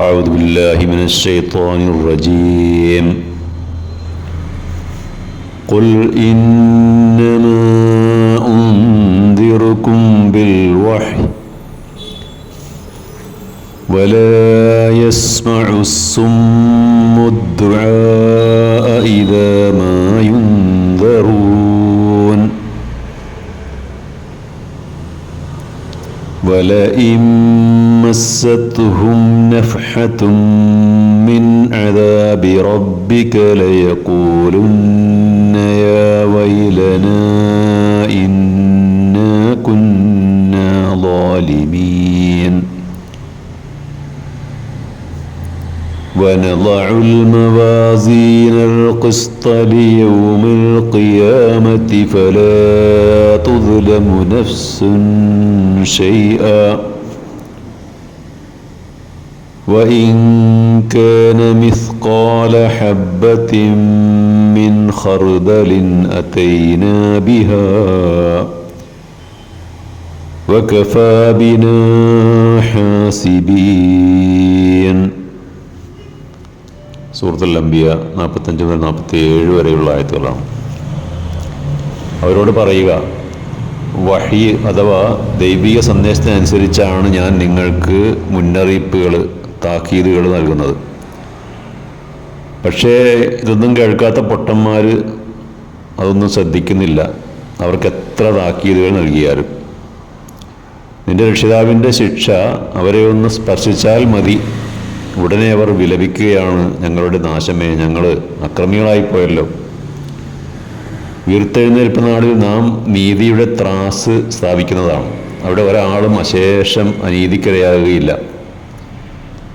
أعوذ بالله من الشيطان الرجيم. قل إنما أنذركم بالوحي ولا يسمع الصم ولئن مستهم نفحة من عذاب ربك ليقولن يا ويلنا إنا كنا ظالمين. ونضع الموازين القسط ليوم القيامة فلا تظلم نفس شيئا وإن كان مثقال حبة من خردل أتينا بها وكفى بنا حاسبين സൂറത്തുൽ അംബിയ നാൽപ്പത്തഞ്ച് മുതൽ നാൽപ്പത്തി ഏഴ് വരെയുള്ള ആയത്തുകളാണ് അവരോട് പറയുക വഹി അഥവാ ദൈവിക സന്ദേശത്തിനനുസരിച്ചാണ് ഞാൻ നിങ്ങൾക്ക് മുന്നറിയിപ്പുകൾ താക്കീതുകൾ നൽകുന്നത്. പക്ഷേ ഇതൊന്നും കേൾക്കാത്ത പൊട്ടന്മാർ അതൊന്നും ശ്രദ്ധിക്കുന്നില്ല. അവർക്ക് എത്ര താക്കീതുകൾ നൽകിയാലും. നിന്റെ രക്ഷിതാവിന്റെ ശിക്ഷ അവരെ ഒന്ന് സ്പർശിച്ചാൽ മതി. ഉടനെ അവർ വിലപിക്കുകയാണ് ഞങ്ങളുടെ നാശമേ. ഞങ്ങൾ അക്രമികളായിപ്പോയല്ലോ. ഉയർത്തെഴുന്നേൽപ്പ് നാളിൽ നാം നീതിയുടെ ത്രാസ് സ്ഥാപിക്കുന്നതാണ്. അവിടെ ഒരാളും അശേഷം അനീതിക്കിരയാകുകയില്ല.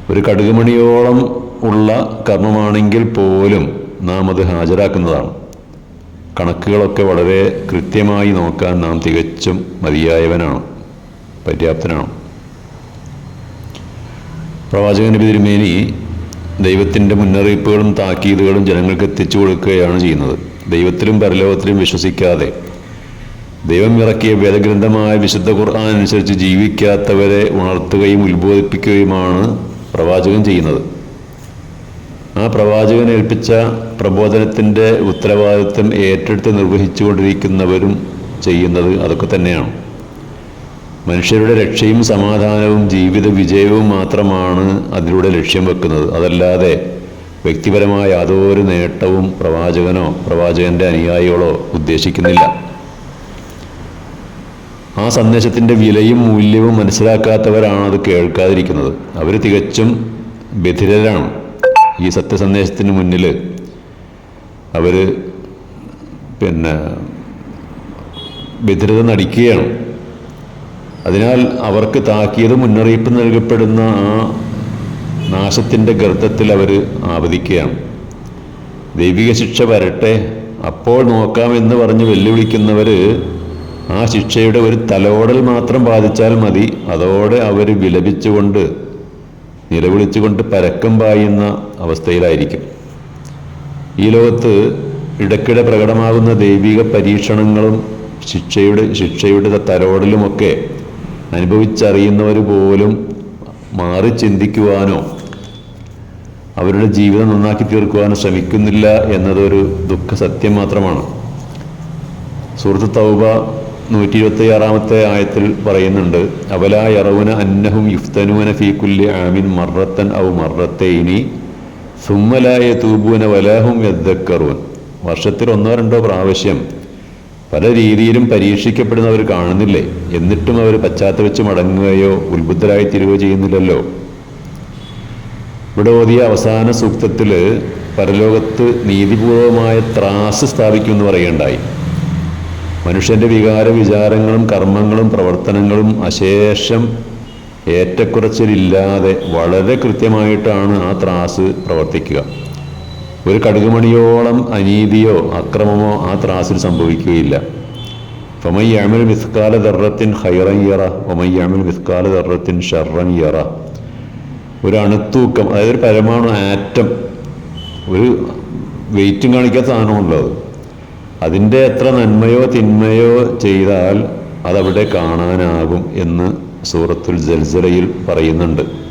ഒരു കടുകുമണിയോളം ഉള്ള കർമ്മമാണെങ്കിൽ പോലും നാം അത് ഹാജരാക്കുന്നതാണ്. കണക്കുകളൊക്കെ വളരെ കൃത്യമായി നോക്കാൻ നാം തികച്ചും മതിയായവനാണ് പര്യാപ്തനാണ്. പ്രവാചകൻ തിരുമേനി ദൈവത്തിന്റെ മുന്നറിയിപ്പുകളും താക്കീതുകളും ജനങ്ങൾക്ക് എത്തിച്ചു കൊടുക്കുകയാണ് ചെയ്യുന്നത്. ദൈവത്തിലും പരലോകത്തിലും വിശ്വസിക്കാതെ ദൈവം ഇറക്കിയ വേദഗ്രന്ഥമായ വിശുദ്ധ ഖുർആൻ അനുസരിച്ച് ജീവിക്കാത്തവരെ ഉണർത്തുകയും ഉത്ബോധിപ്പിക്കുകയുമാണ് പ്രവാചകൻ ചെയ്യുന്നത്. ആ പ്രവാചകൻ ഏൽപ്പിച്ച പ്രബോധനത്തിന്റെ ഉത്തരവാദിത്വം ഏറ്റെടുത്ത് നിർവഹിച്ചുകൊണ്ടിരിക്കുന്നവരും ചെയ്യുന്നത് അതൊക്കെ തന്നെയാണ്. മനുഷ്യരുടെ രക്ഷയും സമാധാനവും ജീവിത വിജയവും മാത്രമാണ് അതിലൂടെ ലക്ഷ്യം വെക്കുന്നത്. അതല്ലാതെ വ്യക്തിപരമായ യാതൊരു നേട്ടവും പ്രവാചകനോ പ്രവാചകന്റെ അനുയായികളോ ഉദ്ദേശിക്കുന്നില്ല. ആ സന്ദേശത്തിന്റെ വിലയും മൂല്യവും മനസ്സിലാക്കാത്തവരാണ് അത് കേൾക്കാതിരിക്കുന്നത്. അവർ തികച്ചും ബധിരരാണ്. ഈ സത്യസന്ദേശത്തിന് മുന്നിൽ അവർ പിന്നെ ബധിരത നടിക്കുകയാണ്. അതിനാൽ അവർക്ക് താക്കിയത് മുന്നറിയിപ്പ് നൽകപ്പെടുന്ന ആ നാശത്തിന്റെ ഗർത്തത്തിൽ അവർ ആവതിക്കുകയാണ് ദൈവിക ശിക്ഷ വരട്ടെ അപ്പോൾ നോക്കാമെന്ന് പറഞ്ഞ് വെല്ലുവിളിക്കുന്നവർ ആ ശിക്ഷയുടെ ഒരു തലോടൽ മാത്രം ബാധിച്ചാൽ മതി. അതോടെ അവർ വിലപിച്ചുകൊണ്ട് നിലവിളിച്ചുകൊണ്ട് പരക്കം പായുന്ന അവസ്ഥയിലായിരിക്കും. ഈ ലോകത്ത് ഇടയ്ക്കിടെ പ്രകടമാകുന്ന ദൈവിക പരീക്ഷണങ്ങളും ശിക്ഷയുടെ ശിക്ഷയുടെ തലോടലുമൊക്കെ അനുഭവിച്ചറിയുന്നവർ പോലും മാറി ചിന്തിക്കുവാനോ അവരുടെ ജീവിതം നന്നാക്കി തീർക്കുവാൻ ശ്രമിക്കുന്നില്ല എന്നതൊരു ദുഃഖ സത്യം മാത്രമാണ്. സുഹൃത്ത് തൗബ നൂറ്റി ഇരുപത്തി ആറാമത്തെ ആയത്തിൽ പറയുന്നുണ്ട് അവല യറവുന അന്നഹും യുഫ്തനുവന ഫീക്കുല്ലി കുല്ലി ആമിൻ മറത്തൻ ഔ മറത്തേനി സുമ്മലായ തൂബുവന വലാഹും യദ്ദക്കറൂൻ. വർഷത്തിൽ ഒന്നോ രണ്ടോ പ്രാവശ്യം പല രീതിയിലും പരീക്ഷിക്കപ്പെടുന്നവർ കാണുന്നില്ലേ? എന്നിട്ടും അവർ പശ്ചാത്തപിച്ച് മടങ്ങുകയോ ഉത്ബുദ്ധരായി തീരുകയോ ചെയ്യുന്നില്ലല്ലോ. ഇവിടെ ഓതിയ അവസാന സൂക്തത്തിൽ പരലോകത്ത് നീതിപൂർവമായ ത്രാസ് സ്ഥാപിക്കുമെന്ന് പറയുകയുണ്ടായി. മനുഷ്യന്റെ വികാര വിചാരങ്ങളും കർമ്മങ്ങളും പ്രവർത്തനങ്ങളും അശേഷം ഏറ്റക്കുറച്ചിലില്ലാതെ വളരെ കൃത്യമായിട്ടാണ് ആ ത്രാസ് പ്രവർത്തിക്കുക. ഒരു കടുകുമണിയോളം അനീതിയോ അക്രമമോ ആ ത്രാസിൽ സംഭവിക്കുകയില്ല. ഫമയ്യാമിൽ മിസ്കാല ദർറത്തിൻ ഹൈറൻ യറ ഒമയ്യാമിൽ മിസ്കാല ദർറത്തിൻ ഷർറൻ യറ. ഒരു അണുത്തൂക്കം അതായത് ഒരു പരമാണു ആറ്റം. ഒരു വെയിറ്റും കാണിക്കാത്ത സാധനമുണ്ടോ അത്. അതിന്റെ എത്ര നന്മയോ തിന്മയോ ചെയ്താൽ അതവിടെ കാണാനാകും എന്ന് സൂറത്തുൽ ജൽസലയിൽ പറയുന്നുണ്ട്.